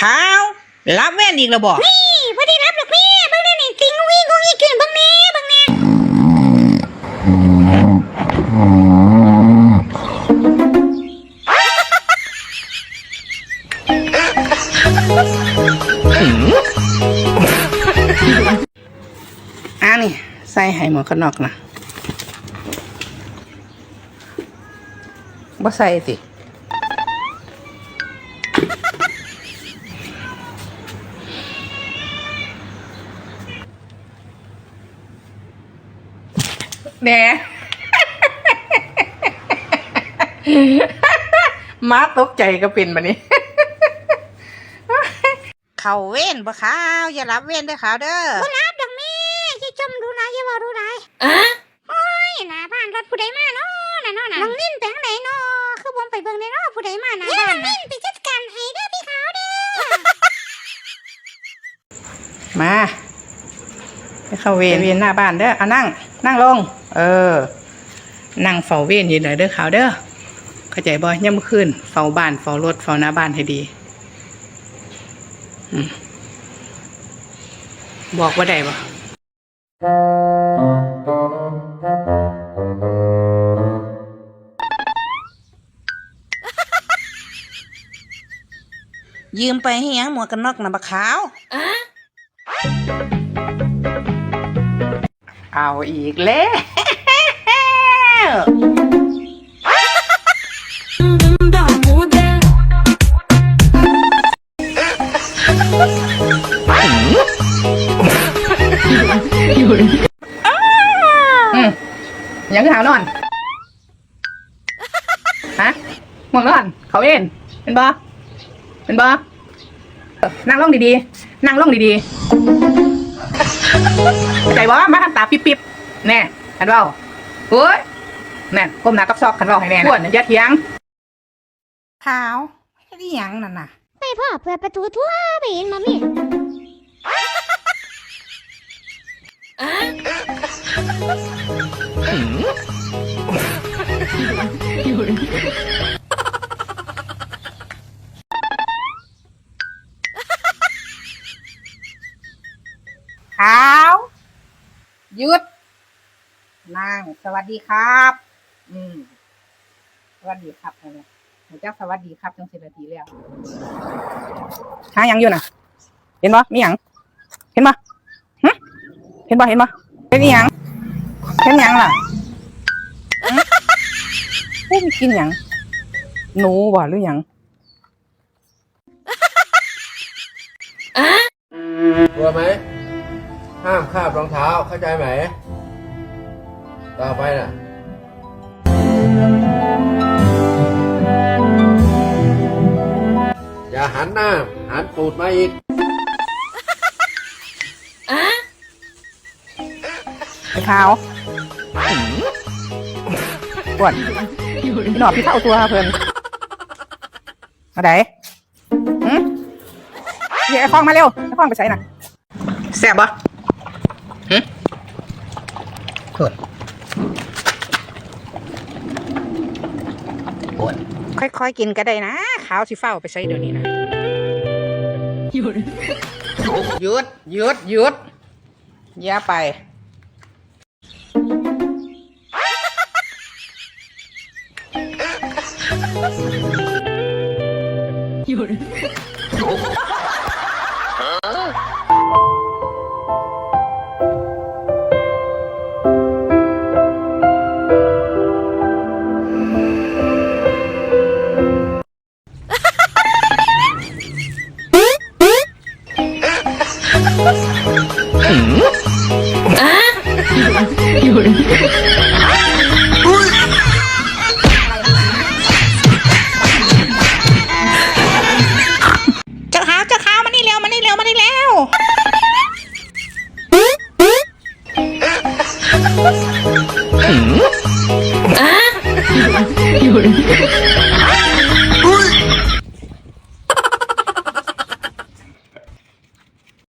ขาว รับแว่นอีกแล้วบอกนี่บ่ได้รับดอกแม่เบิ่งได้นี่ติงวิ่งงงอีกขึ้นเบิ่งแน่เบิ่งแน่อ่านี่ใส่ให้หมวกกันน็อกนะบ่ใส่สิ แหน่มาตกใจก็เป็นบันนี้ เขาเว้นบ่ขาวอย่ารับเว้นเด้อขาวเด้อบ่รับดอกแม่อย่าจมดูหลายอย่าเว้าดูหลายอะโอ้ยหน้าบ้านรถผู้ใดมาเนาะน่ะเนาะน่ะน้องลิ้นไปทางไหนเนาะคือบ่ไปเบิ่งได้เนาะผู้ใดมาหน้าบ้านน้องลิ้นไปจัดการให้เด้อพี่ขาวเด้อมาไปเข้าเวรเวรหน้าบ้านเด้อเอานั่ง นั่งลง เออ นั่งเฝ้าเวรอยู่หน่อยเด้อขาวเด้อเข้าใจบ่ย่ำมื้อคืนเฝ้าบ้านเฝ้ารถเฝ้าหน้าบ้านให้ดีอบอกว่าได้บ่ยืมไปให้ยังหมวกกันน็อกนะบักขาว เอาอีกแล้วยังคือหาวนอน ฮะง่วงนอน เขาเอ็นเป็นบอเป็นบอนั่งลงดีๆ นั่งลงดีๆ ใจบ่มาทำตาปิ๊บๆแน่คันเว่าโอ้ยแน่ก้มหน้ากับซอกคันเว่าให้แน่นะอ้วนอย่าเถียงขาวไม่ได้หยังนั่นน่ะไปพ่อเปิดประตูทั่วไปเห็นมามี่ขาวห ยุดนั่งสวัสดีครับ อืม สวัสดีครับอะไรหนูเจ้าสวัสดีครับจังสิบนาทีแล้วหาหยังอยู่น่ะ เห็นบ่มีหยังเห็นบ่หึเห็นบ่เห็นบ่เห็นอีหยังเห็นหยังล่ะหึเฮ้ยมันกินหยังหนูบ่หรือหยัง คาบรองเท้าเข้าใจไหม ต่อไปน่ะอย่าหันหน้า หันตูดมาอีกไอ้ขาวปวดหนอบพี่เท่าตัวเพิ่นมาไหนหืมเดี๋ยวไอ้ฟองมาเร็วไอ้ฟองไปใส่น่ะแซ่บบ่หืม ปวดปวดค่อยๆกินก็ได้นะขาวสิเฝ้าไปใส่เดี๋ยวนี้นะหยุดหยุดหยุดหยุดอย่าไป นเจ้าขาวเจ้าขาวมาเร็วมาเร็วมาเร็วยู่